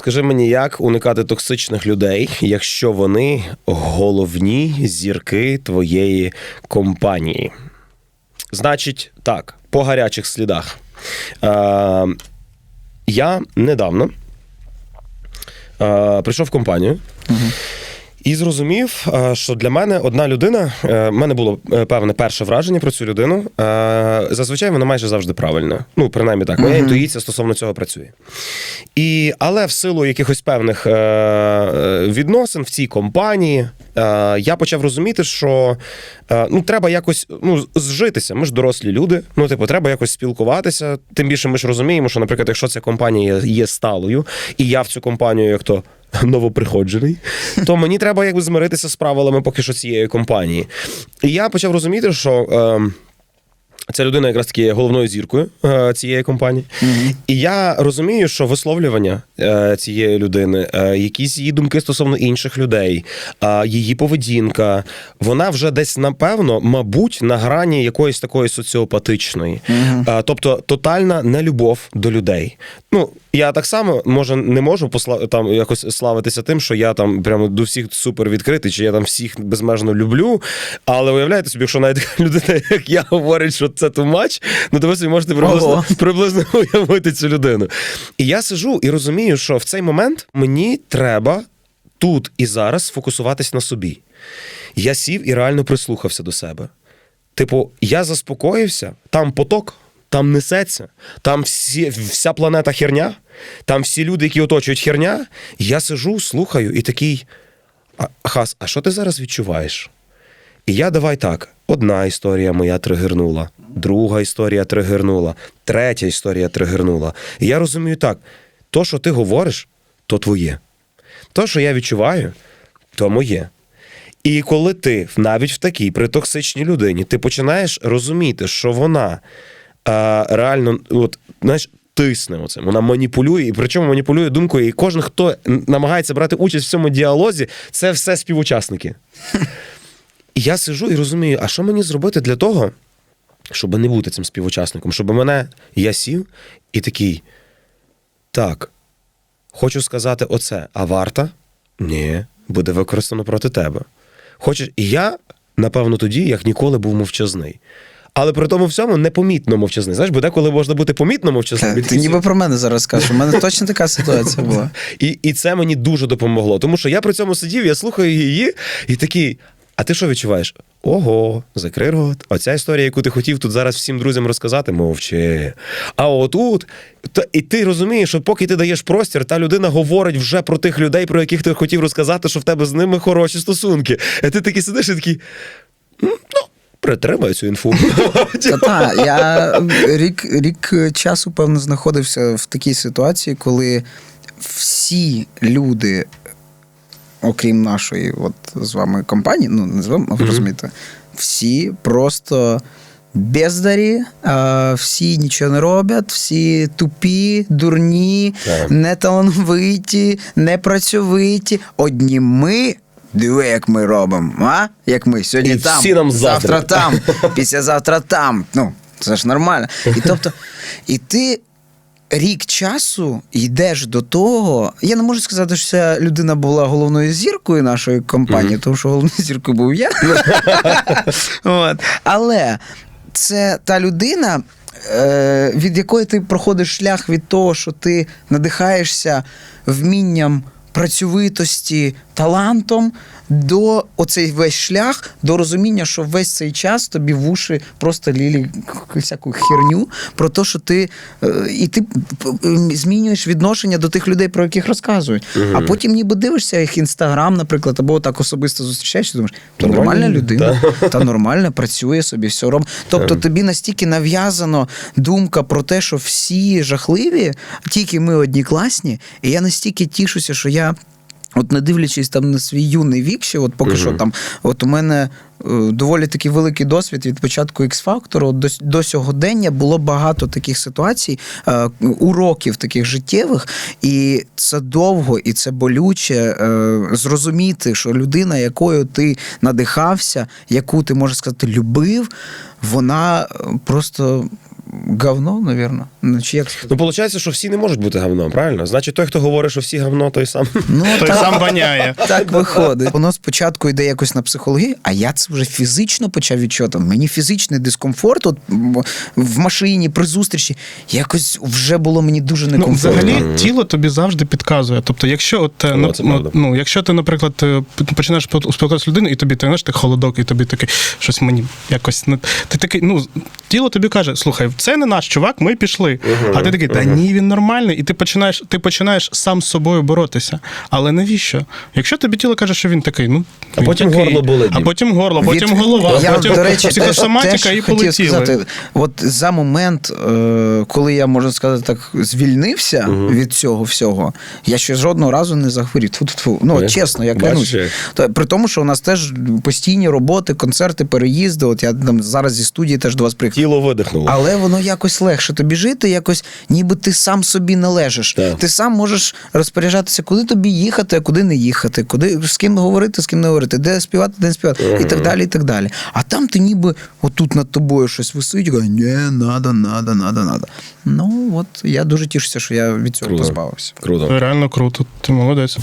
Розкажи мені, як уникати токсичних людей, якщо вони головні зірки твоєї компанії? Значить, так, по гарячих слідах. Е, я недавно е, прийшов в компанію. І зрозумів, е, що для мене одна людина, е, в мене було е, певне перше враження про цю людину. Зазвичай вона майже завжди правильна. Ну, принаймні так, моя інтуїція стосовно цього працює. І, але в силу якихось певних відносин в цій компанії я почав розуміти, що ну, треба якось ну, зжитися. Ми ж дорослі люди. Ну, типу, треба якось спілкуватися. Тим більше ми ж розуміємо, що, наприклад, якщо ця компанія є, є сталою, і я в цю компанію як то. Новоприходжений, то мені треба якби змиритися з правилами поки що цієї компанії. І я почав розуміти, що е, ця людина якраз таки є головною зіркою е, цієї компанії. І я розумію, що висловлювання е, цієї людини, е, якісь її думки стосовно інших людей, е, її поведінка, вона вже десь напевно, мабуть, на грані якоїсь такої соціопатичної. Е, тобто тотальна нелюбов до людей. Ну, я так само може не можу посла... там якось славитися тим, що я там прямо до всіх супер відкритий, чи я там всіх безмежно люблю. Але уявляєте собі, якщо навіть людина, як я, говорить, що це too much, ну то ви собі можете приблизно, приблизно уявити цю людину. І я сижу і розумію, що в цей момент мені треба тут і зараз сфокусуватись на собі. Я сів і реально прислухався до себе. Типу, я заспокоївся, там поток, там несеться, там всі, вся планета херня, там всі люди, які оточують херня. Я сижу, слухаю і такий. «А, Хас, а що ти зараз відчуваєш? І я давай так: одна історія моя тригернула, друга історія тригернула, третя історія тригернула. І я розумію так: то, що ти говориш, то твоє. То, що я відчуваю, то моє. І коли ти навіть в такій при токсичній людині, ти починаєш розуміти, що вона а, реально, от, знаєш, тисне оцим, вона маніпулює, і причому маніпулює думкою. І кожен, хто намагається брати участь в цьому діалозі, це все співучасники. І я сижу і розумію, а що мені зробити для того, щоб не бути цим співучасником, щоб мене я сів і такий. Так, хочу сказати оце, а варта? Ні, буде використано проти тебе. Хочеш, і я, напевно, тоді, як ніколи, був мовчазний. Але при тому всьому непомітно мовчазний. Знаєш, бо деколи можна бути помітно мовчазним. Ти ніби про мене зараз кажеш. У мене точно така ситуація була. І, і це мені дуже допомогло. Тому що я при цьому сидів, я слухаю її, і такий. А ти що відчуваєш? Ого, закрий рот. Оця історія, яку ти хотів тут зараз всім друзям розказати, мовчи. А отут, то, і ти розумієш, що поки ти даєш простір, та людина говорить вже про тих людей, про яких ти хотів розказати, що в тебе з ними хороші стосунки. А ти такий сидиш і такий. Ну, притримай цю інфу. Я рік, рік часу, певно, знаходився в такій ситуації, коли всі люди, окрім нашої, от з вами компанії, ну не з вами, ви розумієте, всі просто. Бездарі, всі нічого не роблять, всі тупі, дурні, неталановиті, непрацьовиті. Одні ми. Диви, як ми робимо, а? Як ми сьогодні І там, всі нам завтра там, післязавтра там. Ну, це ж нормально. І тобто, і ти рік часу йдеш до того. Я не можу сказати, що ця людина була головною зіркою нашої компанії, тому що головною зіркою був я. От. Але це та людина. е, Від якої ти проходиш шлях від того, що ти надихаєшся вмінням працьовитості, талантом, до оцей весь шлях, до розуміння, що весь цей час тобі в уші просто лілі всяку херню про те, що ти е, і ти п- змінюєш відношення до тих людей, про яких розказують. А потім ніби дивишся їх інстаграм, наприклад, або так особисто зустрічаєшся, думаєш, то нормальна людина, та нормально працює собі, все робить. Тобто тобі настільки нав'язано думка про те, що всі жахливі, тільки ми одні класні, і я настільки тішуся, що я. От не дивлячись там на свій юний вік, ще от поки що там, от у мене е, доволі такий великий досвід від початку X-фактору до, до сьогодення було багато таких ситуацій, е, уроків таких життєвих, і це довго, і це болюче е, зрозуміти, що людина, якою ти надихався, яку ти можеш сказати, любив, вона е, просто говно, навірно. Ну, чи як? Ну, виходить, що всі не можуть бути говном, правильно? Значить, той, хто говорить, що всі говно, той сам. Ну, Той так. сам воняє. Так виходить. Воно спочатку йде якось на психологію, а я це вже фізично почав відчувати. Мені фізичний дискомфорт от, в машині, при зустрічі, якось вже було мені дуже Ну, некомфортно. взагалі, тіло тобі завжди підказує. Тобто, якщо от е, Ну, ну, ну, ну, якщо ти, наприклад, е, починаєш спіл- спілкуватися з людиною, і тобі ти знаєш, ти холодок, і тобі такий щось мені якось не ти такий. Ну тіло тобі каже: слухай, це не наш чувак, ми пішли. А ти такий, та ні, він нормальний, і ти починаєш, ти починаєш сам з собою боротися. Але навіщо? Якщо тобі тіло каже, що він такий, ну А він потім такий. горло болить. а потім горло, Від- потім голова, я, потім до речі, психосоматика теж, теж і хотів полетіли. сказати, от за момент, е, коли я можна сказати так, звільнився від цього всього, я ще жодного разу не захворів. Тьфу-тьфу-тьфу. Ну, Е, чесно, я клянусь. То, при тому, що у нас теж постійні роботи, концерти, переїзди. От я там зараз зі студії теж до вас приїхав. Тіло видихнуло. Але воно якось легше тобі жити, якось ніби ти сам собі належиш. Так. Ти сам можеш розпоряджатися, куди тобі їхати, а куди не їхати, куди з ким говорити, з ким не говорити, де співати, де не співати, і так далі. і так далі. А там ти ніби отут над тобою щось висить, і каже, ні, надо, надо, надо, надо. Ну от я дуже тішуся, що я від цього Круто. позбавився. Круто. Реально круто. Ти молодець.